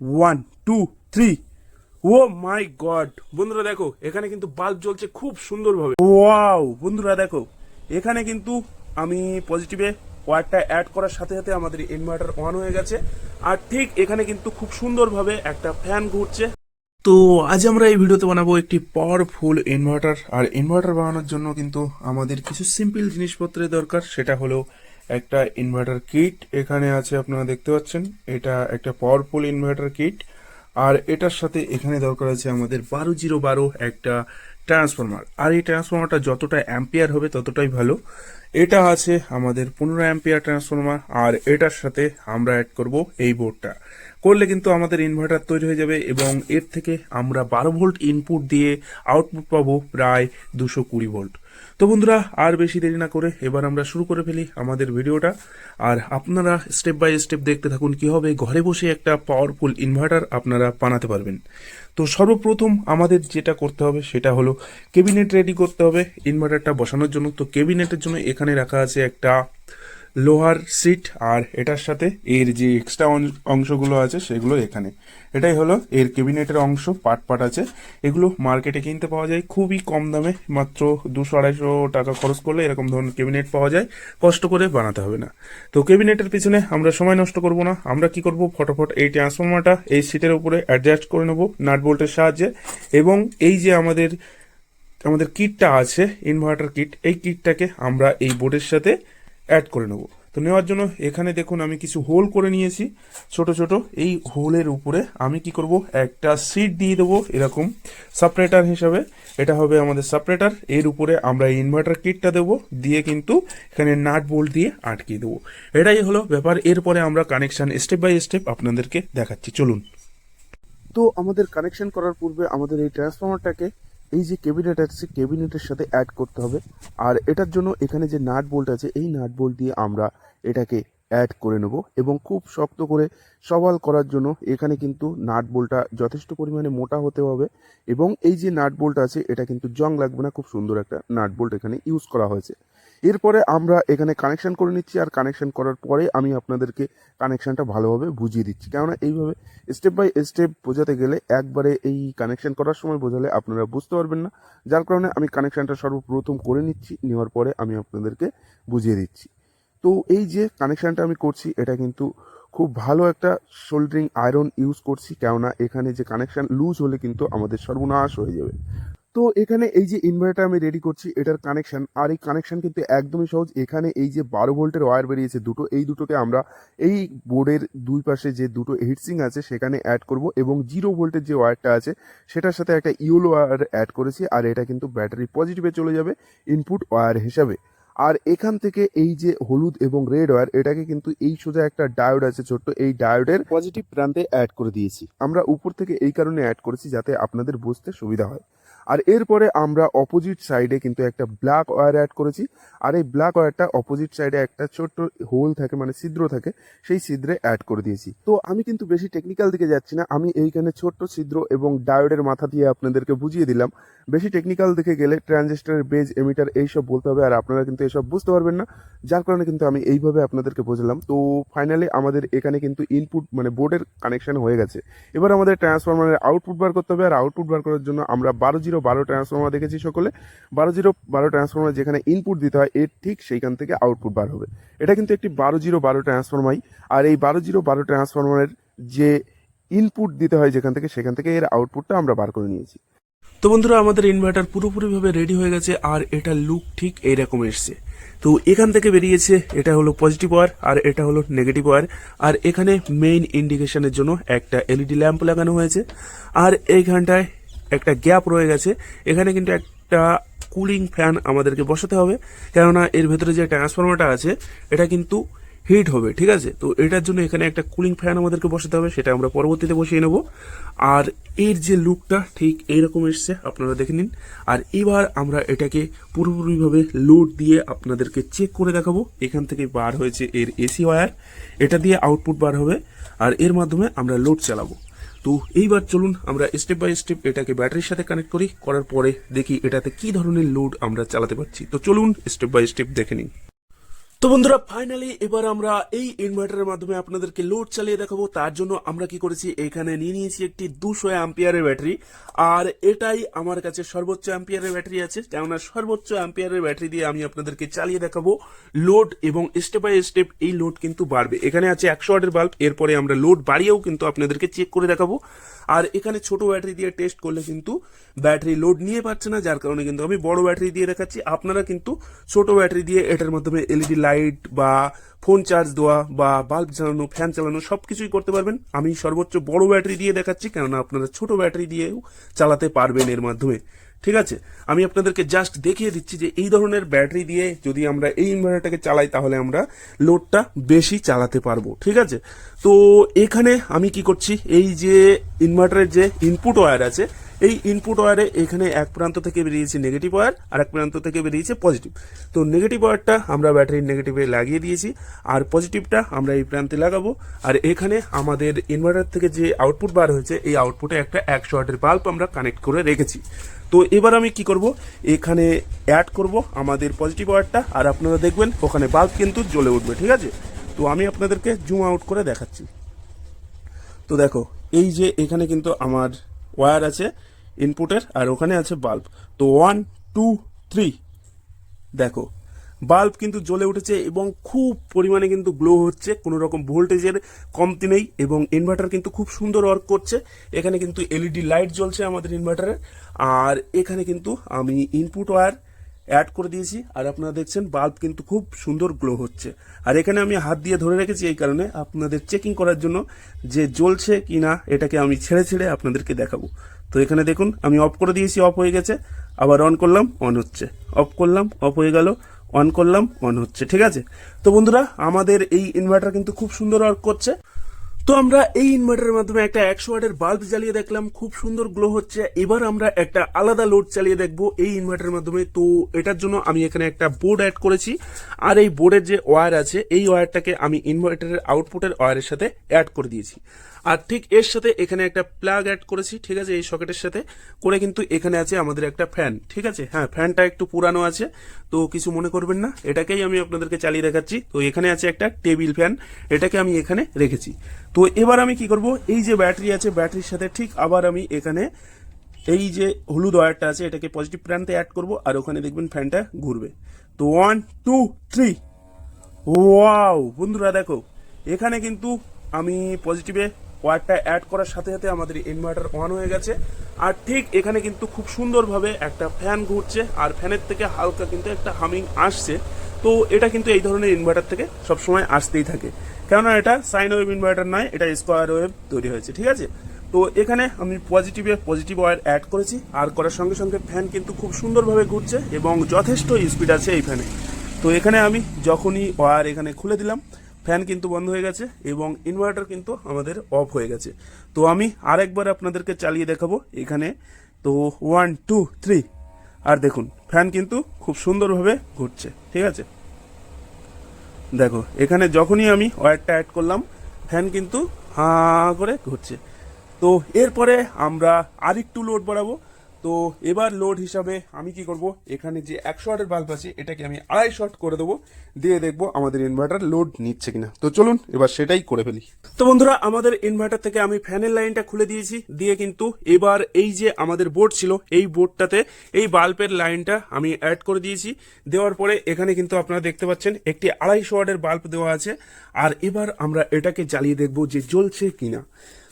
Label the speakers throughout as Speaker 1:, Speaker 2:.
Speaker 1: One two three oh my god বন্ধুরা দেখো, এখানে কিন্তু বাল্ব জ্বলছে খুব সুন্দরভাবে। ওয়াও বন্ধুরা দেখো, এখানে কিন্তু আমি পজিটিভে ওয়ারটা অ্যাড করার সাথে সাথে আমাদের ইনভার্টার অন হয়ে গেছে। আর ঠিক এখানে কিন্তু খুব সুন্দরভাবে একটা ফ্যান ঘুরছে। তো আজ আমরা এই ভিডিওতে বানাবো একটি পাওয়ারফুল ইনভার্টার আর ইনভার্টার বানানোর জন্য কিন্তু আমাদের কিছু সিম্পল জিনিসপত্রের দরকার, সেটা হলো একটা ইনভার্টার কিট এখানে আছে, আপনারা দেখতে পাচ্ছেন। এটা একটা পাওয়ারফুল ইনভার্টার কিট আর এটার সাথে এখানে দরকার আছে আমাদের বারো জিরো বারো একটা ট্রান্সফরমার আর এই ট্রান্সফরমারটা যতটা অ্যাম্পিয়ার হবে ততটাই ভালো। এটা আছে আমাদের পনেরো অ্যাম্পিয়ার ট্রান্সফরমার আর এটার সাথে আমরা অ্যাড করব এই বোর্ডটা করলে কিন্তু আমাদের ইনভার্টার তৈরি হয়ে যাবে এবং এর থেকে আমরা বারো ভোল্ট ইনপুট দিয়ে আউটপুট পাবো প্রায় দুশো কুড়ি ভোল্ট তো বন্ধুরা, আর বেশি দেরি না করে এবার আমরা শুরু করে ফেলি আমাদের ভিডিওটা। আর আপনারা স্টেপ বাই স্টেপ দেখতে থাকুন কীভাবে ঘরে বসে একটা পাওয়ারফুল ইনভার্টার আপনারা বানাতে পারবেন। তো সর্বপ্রথম আমাদের যেটা করতে হবে সেটা হলো কেবিনেট রেডি করতে হবে। ইনভার্টারটা বসানোর জন্য। তো কেবিনেটের জন্য এখানে রাখা আছে একটা লোহার সিট আর এটার সাথে এর যে এক্সট্রা অংশগুলো আছে সেগুলো এখানে। এটাই হলো এর কেবিনেটের অংশ পার্ট পার্ট আছে। এগুলো মার্কেটে কিনতে পাওয়া যায় খুবই কম দামে, মাত্র দুশো আড়াইশো টাকা খরচ করলে এরকম ধরনের কেবিনেট পাওয়া যায়, কষ্ট করে বানাতে হবে না। তো কেবিনেটের পিছনে আমরা সময় নষ্ট করব না, আমরা কি করব? ফটোফট এই ট্রান্সফর্মারটা এই সিটের উপরে অ্যাডজাস্ট করে নেব নাট বোল্টের সাহায্যে এবং এই যে আমাদের আমাদের কিটটা আছে ইনভার্টার কিট এই কিটটাকে আমরা এই বোর্ডের সাথে অ্যাড করে নেব। তো নেওয়ার জন্য এখানে দেখুন আমি কিছু হোল করে নিয়েছি। ছোট ছোট, এই হোলের উপরে আমি কি করব? একটা সিট দিয়ে দেবো এরকম সাপারেটার হিসাবে। এটা হবে আমাদের সাপারেটার এর উপরে আমরা এই ইনভার্টার কিটটা দেবো। দিয়ে কিন্তু এখানে নাট বোল্ট দিয়ে আটকিয়ে দেবো। এটাই হলো ব্যাপার। এরপরে আমরা কানেকশান স্টেপ বাই স্টেপ আপনাদেরকে দেখাচ্ছি। চলুন।
Speaker 2: তো আমাদের কানেকশন করার পূর্বে আমাদের এই ট্রান্সফরমারটাকে এই যে ক্যাবিনেট আছে, ক্যাবিনেটের সাথে অ্যাড করতে হবে। আর এটার জন্য এখানে যে নাট বোল্ট আছে, এই নাট বোল্ট দিয়ে আমরা এটাকে অ্যাড করে নেব এবং খুব শক্ত করে সওয়াল করার জন্য এখানে কিন্তু নাট বোল্টটা যথেষ্ট পরিমাণে মোটা হতে হবে এবং এই যে নাট বোল্ট আছে, এটা কিন্তু জং লাগবে না, খুব সুন্দর একটা নাট বোল্ট এখানে ইউজ করা হয়েছে। এরপরে আমরা এখানে কানেকশান করে নিচ্ছি আর কানেকশান করার পরে আমি আপনাদেরকে কানেকশানটা ভালোভাবে বুঝিয়ে দিচ্ছি। কেননা এইভাবে স্টেপ বাই স্টেপ বোঝাতে গেলে একবারে এই কানেকশান করার সময় বোঝালে আপনারা বুঝতে পারবেন না। যার কারণে আমি কানেকশানটা সর্বপ্রথম করে নিচ্ছি, নেওয়ার পরে আমি আপনাদেরকে বুঝিয়ে দিচ্ছি। তো এই যে কানেকশানটা আমি করছি, এটা কিন্তু খুব ভালো একটা সোল্ডারিং আয়রন ইউজ করছি। কেননা এখানে যে কানেকশান লুজ হলে কিন্তু আমাদের সর্বনাশ হয়ে যাবে। তো এখানে এই যে ইনভার্টার আমি রেডি করছি এটার কানেকশন আর এই কানেকশন কিন্তু একদমই সহজ। এখানে এই যে বারো ভোল্টের ওয়ার বেরিয়েছে দুটো এই দুটোকে আমরা এই বোর্ডের দুই পাশে যে দুটো হিটসিং আছে সেখানে অ্যাড করব এবং জিরো ভোল্টের যে ওয়্যারটা আছে সেটার সাথে একটা ইউলো ওয়্যার অ্যাড করেছি আর এটা কিন্তু ব্যাটারি পজিটিভে চলে যাবে ইনপুট ওয়্যার হিসাবে। আর এখান থেকে এই যে হলুদ এবং রেড ওয়্যার এটাকে কিন্তু এই সোজা একটা ডায়োড আছে ছোট্ট এই ডায়োডের পজিটিভ প্রান্তে অ্যাড করে দিয়েছি। আমরা উপর থেকে এই কারণে অ্যাড করেছি যাতে আপনাদের বুঝতে সুবিধা হয়। আর এরপরে আমরা অপোজিট সাইডে কিন্তু একটা ব্ল্যাক ওয়্যার অ্যাড করেছি। আর এই ব্ল্যাক ওয়্যারটা অপোজিট সাইডে একটা ছোট্ট হোল থাকে মানে ছিদ্র থাকে, সেই ছিদ্রে অ্যাড করে দিয়েছি। তো আমি কিন্তু বেশি টেকনিক্যাল দিকে যাচ্ছি না, আমি এইখানে ছোট্ট ছিদ্র এবং ডায়োডের মাথা দিয়ে আপনাদেরকে বুঝিয়ে দিলাম। বেশি টেকনিক্যাল দিকে গেলে ট্রানজিস্টার বেজ এমিটার এইসব বলতে হবে, আর আপনারা কিন্তু এসব বুঝতে পারবেন না। যার কারণে কিন্তু আমি এইভাবে আপনাদেরকে বোঝালাম। তো ফাইনালি আমাদের এখানে কিন্তু ইনপুট মানে বোর্ডের কানেকশন হয়ে গেছে। এবার আমাদের ট্রান্সফরমারের আউটপুট বার করতে হবে, আর আউটপুট বার করার জন্য আমরা বারো জিরো বারো ট্রান্সফর্মার দেখেছি সকলে। বারো জিরো, বারো ট্রান্সফর্মার যেখানে ইনপুট দিতে হয়, এর ঠিক সেইখান থেকে আউটপুট বার হবে। এটা কিন্তু একটি বারো জিরো, বারো ট্রান্সফরমাই আর এই বারো জিরো, বারো ট্রান্সফর্মারের যে ইনপুট দিতে হয় যেখান থেকে, সেখান থেকে এর আউটপুটটা আমরা বার করে নিয়েছি।
Speaker 1: তো বন্ধুরা, আমাদের ইনভার্টার পুরোপুরিভাবে রেডি হয়ে গেছে, আর এটা লুক ঠিক এইরকম এসছে। তো এখান থেকে বেরিয়েছে, এটা হলো পজিটিভ ওয়ার আর এটা হলো নেগেটিভ ওয়ার আর এখানে মেইন ইন্ডিকেশনের জন্য একটা এলইডি ল্যাম্প লাগানো হয়েছে। আর এইখানটায় একটা গ্যাপ রয়ে গেছে। এখানে কিন্তু একটা কুলিং ফ্যান আমাদেরকে বসাতে হবে। কেননা এর ভেতরে যে ট্রান্সফরমারটা আছে, এটা কিন্তু হিট হবে, ঠিক আছে? তো এটার জন্য এখানে একটা কুলিং ফ্যান আমাদেরকে বসাতে হবে, সেটা আমরা পরবর্তীতে বসিয়ে নেব। আর এর যে লুকটা, ঠিক এইরকম এসছে, আপনারা দেখে নিন। আর এবার আমরা এটাকে পুরোপুরিভাবে লোড দিয়ে আপনাদেরকে চেক করে দেখাবো। এখান থেকে বার হয়েছে এর এসি ওয়্যার। এটা দিয়ে আউটপুট বার হবে, আর এর মাধ্যমে আমরা লোড চালাবো। তো এইবার চলুন আমরা স্টেপ বাই স্টেপ এটাকে ব্যাটারির সাথে কানেক্ট করি, করার পরে দেখি এটাতে কি ধরনের লোড আমরা চালাতে পারছি। তো চলুন স্টেপ বাই স্টেপ দেখে নিন তো বন্ধুরা ফাইনালি এবার আমরা এই ইনভার্টারের মাধ্যমে আপনাদেরকে লোড চালিয়ে দেখাবো। তার জন্য আমরা কি করেছি? এখানে নিয়ে নিয়েছি একটি দুশো অ্যাম্পিয়ারের ব্যাটারি আর এটাই আমার কাছে সর্বোচ্চ অ্যাম্পিয়ারের ব্যাটারি আছে। কেননা সর্বোচ্চ অ্যাম্পিয়ারের ব্যাটারি দিয়ে আমি আপনাদেরকে চালিয়ে দেখাবো লোড এবং স্টেপ বাই স্টেপ এই লোড কিন্তু বাড়বে। এখানে আছে একশো ওয়াটের বাল্ব এরপরে আমরা লোড বাড়িয়েও কিন্তু আপনাদেরকে চেক করে দেখাবো। আর এখানে ছোট ব্যাটারি দিয়ে টেস্ট করলে কিন্তু ব্যাটারি লোড নিয়ে পাচ্ছে না। যার কারণে কিন্তু আমি বড় ব্যাটারি দিয়ে দেখাচ্ছি। আপনারা কিন্তু ছোট ব্যাটারি দিয়ে এটার মাধ্যমে এলইডি লাইট বা ফোন চার্জ দেওয়া বা বাল্ব চালানো ফ্যান চালানো সব কিছুই করতে পারবেন। আমি সর্বোচ্চ বড় ব্যাটারি দিয়ে দেখাচ্ছি, কেননা আপনারা ছোট ব্যাটারি দিয়েও চালাতে পারবেন এর মাধ্যমে। ঠিক আছে? আমি আপনাদেরকে জাস্ট দেখিয়ে দিচ্ছি যে এই ধরনের ব্যাটারি দিয়ে যদি আমরা এই ইনভার্টারটাকে চালাই, তাহলে আমরা লোডটা বেশি চালাতে পারব। ঠিক আছে? তো এখানে আমি কি করছি? এই যে ইনভার্টারের যে ইনপুট ওয়্যার আছে, এই ইনপুট ওয়ারে এখানে এক প্রান্ত থেকে বেরিয়েছে নেগেটিভ ওয়ার আর এক প্রান্ত থেকে বেরিয়েছে পজিটিভ তো নেগেটিভ ওয়ারটা আমরা ব্যাটারির নেগেটিভে লাগিয়ে দিয়েছি, আর পজিটিভটা আমরা এই প্রান্তে লাগাবো। আর এখানে আমাদের ইনভার্টার থেকে যে আউটপুট বার হয়েছে, এই আউটপুটে একটা একশো ওয়াটের বাল্ব আমরা কানেক্ট করে রেখেছি। তো এবার আমি কি করব? এখানে অ্যাড করব আমাদের পজিটিভ ওয়ারটা আর আপনারা দেখবেন ওখানে বাল্ব কিন্তু জ্বলে উঠবে, ঠিক আছে? তো আমি আপনাদেরকে জুম আউট করে দেখাচ্ছি। তো দেখো এই যে এখানে কিন্তু আমার ওয়্যার আছে ইনপুটের আর ওখানে আছে বাল্ব তো ওয়ান টু থ্রি দেখো বাল্ব কিন্তু জ্বলে উঠেছে এবং খুব পরিমাণে কিন্তু গ্লো হচ্ছে, কোনো রকম ভোল্টেজের কমতি নেই এবং ইনভার্টার কিন্তু খুব সুন্দর ওয়ার্ক করছে। এখানে কিন্তু এলইডি লাইট জ্বলছে আমাদের ইনভার্টারে আর এখানে কিন্তু আমি ইনপুট ওয়্যার অ্যাড করে দিয়েছি, আর আপনারা দেখছেন বাল্ব কিন্তু খুব সুন্দর গ্লো হচ্ছে। আর এখানে আমি হাত দিয়ে ধরে রেখেছি এই কারণে আপনাদের চেকিং করার জন্য যে জ্বলছে কি না এটাকে আমি ছেড়ে ছেড়ে আপনাদেরকে দেখাবো। তো এখানে দেখুন, আমি অফ করে দিয়েছি অফ হয়ে গেছে। আবার অন করলাম অন হচ্ছে। অফ করলাম অফ হয়ে গেল অন করলাম অন হচ্ছে। ঠিক আছে? তো বন্ধুরা, আমাদের এই ইনভার্টার কিন্তু খুব সুন্দর ওয়ার্ক করছে। তো আমরা এই ইনভার্টারের মাধ্যমে একটা একশো ওয়াটের বাল্ব জ্বালিয়ে দেখলাম, খুব সুন্দর গ্লো হচ্ছে। এবার আমরা একটা আলাদা লোড চালিয়ে দেখব এই ইনভার্টারের মাধ্যমে। তো এটার জন্য আমি এখানে একটা বোর্ড অ্যাড করেছি। আর এই বোর্ডের যে ওয়্যার আছে, এই ওয়্যারটাকে আমি ইনভার্টারের আউটপুটের ওয়ারের সাথে অ্যাড করে দিয়েছি। আর ঠিক এর সাথে এখানে একটা প্লাগ অ্যাড করেছি, ঠিক আছে, এই সকেটের সাথে। করে কিন্তু এখানে আছে আমাদের একটা ফ্যান ঠিক আছে? হ্যাঁ ফ্যানটা একটু পুরানো আছে, তো কিছু মনে করবেন না। এটাকেই আমি আপনাদেরকে চালিয়ে দেখাচ্ছি। তো এখানে আছে একটা টেবিল ফ্যান এটাকে আমি এখানে রেখেছি। তো এবার আমি কি করব? এই যে ব্যাটারি আছে ব্যাটারির সাথে ঠিক আবার আমি এখানে এই যে হলুদ ওয়ারটা আছে, এটাকে পজিটিভ প্রান্তে অ্যাড করব, আর ওখানে দেখবেন ফ্যানটা ঘুরবে। তো ওয়ান টু থ্রি ওয়াও বন্ধুরা, দেখো, এখানে কিন্তু আমি পজিটিভে ওয়ারটা অ্যাড করার সাথে সাথে আমাদের ইনভার্টার অন হয়ে গেছে। আর ঠিক এখানে কিন্তু খুব সুন্দরভাবে একটা ফ্যান ঘুরছে, আর ফ্যানের থেকে হালকা কিন্তু একটা হামিং আসছে। তো এটা কিন্তু এই ধরনের ইনভার্টার থেকে সবসময় আসতেই থাকে। কেননা এটা সাইন ওয়েভ ইনভার্টার নয়, এটা স্কোয়ার ওয়েভ তৈরি হয়েছে, ঠিক আছে? তো এখানে আমি পজিটিভে পজিটিভ ওয়ার অ্যাড করেছি, আর করার সঙ্গে সঙ্গে ফ্যান কিন্তু খুব সুন্দরভাবে ঘুরছে এবং যথেষ্ট স্পিড আছে এই ফ্যানে তো এখানে আমি যখনই ওয়ার এখানে খুলে দিলাম ফ্যান কিন্তু বন্ধ হয়ে গেছে এবং ইনভার্টার কিন্তু আমাদের অফ হয়ে গেছে। তো আমি আরেকবার আপনাদেরকে চালিয়ে দেখাবো এখানে। তো ওয়ান টু থ্রি আর দেখুন ফ্যান কিন্তু খুব সুন্দরভাবে ঘুরছে, ঠিক আছে? দেখো, এখানে যখনই আমি ওয়্যারটা অ্যাড করলাম ফ্যান কিন্তু হাঁ করে ঘুরছে। তো এরপরে আমরা আরেকটু লোড বাড়াবো। তো এবার লোড হিসাবে আমি কি করব? এখানে যে একশো ওয়াটের বাল্ব আছে, এটাকে আমি আড়াই শট করে দেবো। দিয়ে দেখব আমাদের ইনভার্টার লোড নিচ্ছে কিনা। তো চলুন, এবার সেটাই করে ফেলি। তো বন্ধুরা, আমাদের ইনভার্টার থেকে আমি ফ্যানের লাইনটা খুলে দিয়েছি। দিয়ে কিন্তু এবার এই যে আমাদের বোর্ড ছিল, এই বোর্ডটাতে এই বাল্বের লাইনটা আমি অ্যাড করে দিয়েছি। দেওয়ার পরে এখানে কিন্তু আপনারা দেখতে পাচ্ছেন, একটি আড়াইশো ওয়াটের বাল্ব দেওয়া আছে। আর এবার আমরা এটাকে জ্বালিয়ে দেখব যে জ্বলছে কিনা।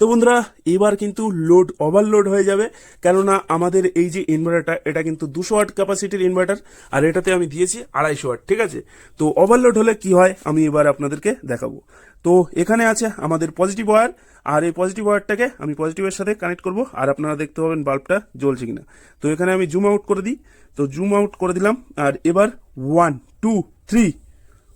Speaker 1: তো বন্ধুরা, এবার কিন্তু লোড ওভারলোড হয়ে যাবে। কেননা আমাদের এই যে ইনভার্টারটা এটা কিন্তু দুশো ওয়াট ক্যাপাসিটির ইনভার্টার আর এটাতে আমি দিয়েছি আড়াইশো ওয়াট ঠিক আছে? তো ওভারলোড হলে কি হয়, আমি এবার আপনাদেরকে দেখাবো। তো এখানে আছে আমাদের পজিটিভ ওয়ার আর এই পজিটিভ ওয়ারটাকে আমি পজিটিভের সাথে কানেক্ট করব, আর আপনারা দেখতে পাবেন বাল্বটা জ্বলছে কিনা। তো এখানে আমি জুম আউট করে দিই। তো জুম আউট করে দিলাম, আর এবার one two three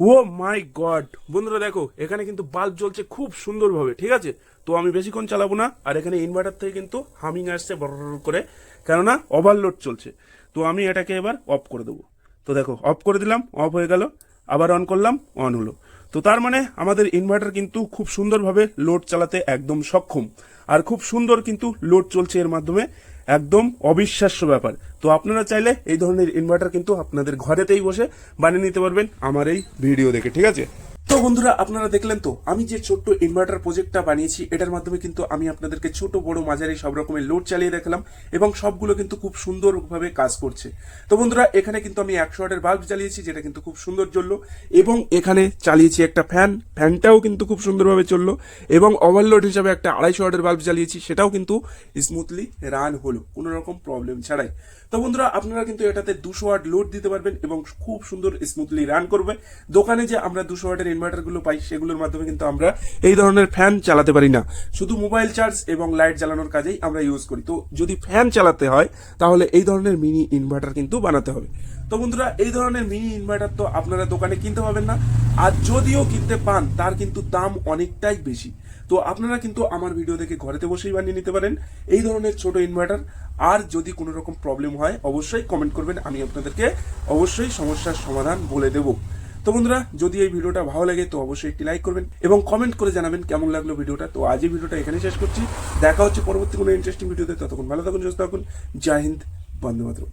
Speaker 1: oh my god. বন্ধুরা দেখো, এখানে কিন্তু বাল্ব জ্বলছে খুব সুন্দরভাবে, ঠিক আছে? তো আমি বেশিক্ষণ চালাবো না, আর এখানে ইনভার্টার থেকে কিন্তু হামিং আসছে, বড় করে, কেননা ওভারলোড চলছে। তো আমি এটাকে এবার অফ করে দেবো। তো দেখো অফ করে দিলাম অফ হয়ে গেল, আবার অন করলাম অন হলো। তো তার মানে আমাদের ইনভার্টার কিন্তু খুব সুন্দরভাবে লোড চালাতে একদম সক্ষম। আর খুব সুন্দর কিন্তু লোড চলছে এর মাধ্যমে। একদম অবিশ্বাস্য ব্যাপার। তো আপনারা চাইলে এই ধরনের ইনভার্টার কিন্তু আপনাদের ঘরেতেই বসে বানিয়ে নিতে পারবেন আমার এই ভিডিও দেখে, ঠিক আছে? তো বন্ধুরা, আপনারা দেখলেন তো, আমি যে ছোট্ট ইনভার্টার প্রজেক্টটা বানিয়েছি, এটার মাধ্যমে কিন্তু আমি আপনাদেরকে ছোট, বড়, মাঝারি সব রকমের লোড চালিয়ে দেখালাম এবং সবগুলো কিন্তু খুব সুন্দরভাবে কাজ করছে। তো বন্ধুরা, এখানে কিন্তু আমি একশো ওয়াটের বাল্ব চালিয়েছি যেটা কিন্তু খুব সুন্দর চলল এবং এখানে চালিয়েছি একটা ফ্যান ফ্যানটাও কিন্তু খুব সুন্দরভাবে চলল এবং ওভারলোড হিসাবে একটা আড়াইশো ওয়াটের বাল্ব চালিয়েছি সেটাও কিন্তু স্মুথলি রান হলো, কোনো রকম প্রবলেম ছাড়াই। তো বন্ধুরা, আপনারা কিন্তু এটাতে দুশো ওয়াট লোড দিতে পারবেন এবং খুব সুন্দর স্মুথলি রান করবে। দোকানে যে আমরা দুশো ওয়াটের ইনভার্টারগুলো পাই, সেগুলোর মাধ্যমে কিন্তু আমরা এই ধরনের ফ্যান চালাতে পারি না। শুধু মোবাইল চার্জ এবং লাইট জ্বালানোর কাজেই আমরা ইউজ করি। তো যদি ফ্যান চালাতে হয়, তাহলে এই ধরনের মিনি ইনভার্টার কিন্তু বানাতে হবে। তো বন্ধুরা, এই ধরনের মিনি ইনভার্টার তো আপনারা দোকানে কিনতে পাবেন না। আর যদিও কিনতে পান, তার কিন্তু দাম অনেকটাই বেশি। তো আপনারা কিন্তু আমার ভিডিও দেখে ঘরেতে বসেই বানিয়ে নিতে পারেন। এই ধরনের ছোট ইনভার্টার আর যদি কোনো রকম প্রবলেম হয়, অবশ্যই কমেন্ট করবেন, আমি আপনাদেরকে অবশ্যই সমস্যার সমাধান বলে দেব। তো বন্ধুরা, যদি এই ভিডিওটা ভালো লাগে, তো অবশ্যই একটি লাইক করবেন এবং কমেন্ট করে জানাবেন কেমন লাগল ভিডিওটা। তো আজ এই ভিডিওটা এখানে শেষ করছি। দেখা হচ্ছে পরবর্তী কোনো ইন্টারেস্টিং ভিডিওতে ততক্ষণ ভালো থাকুন, সুস্থ থাকুন। জয় হিন্দ মাতরম।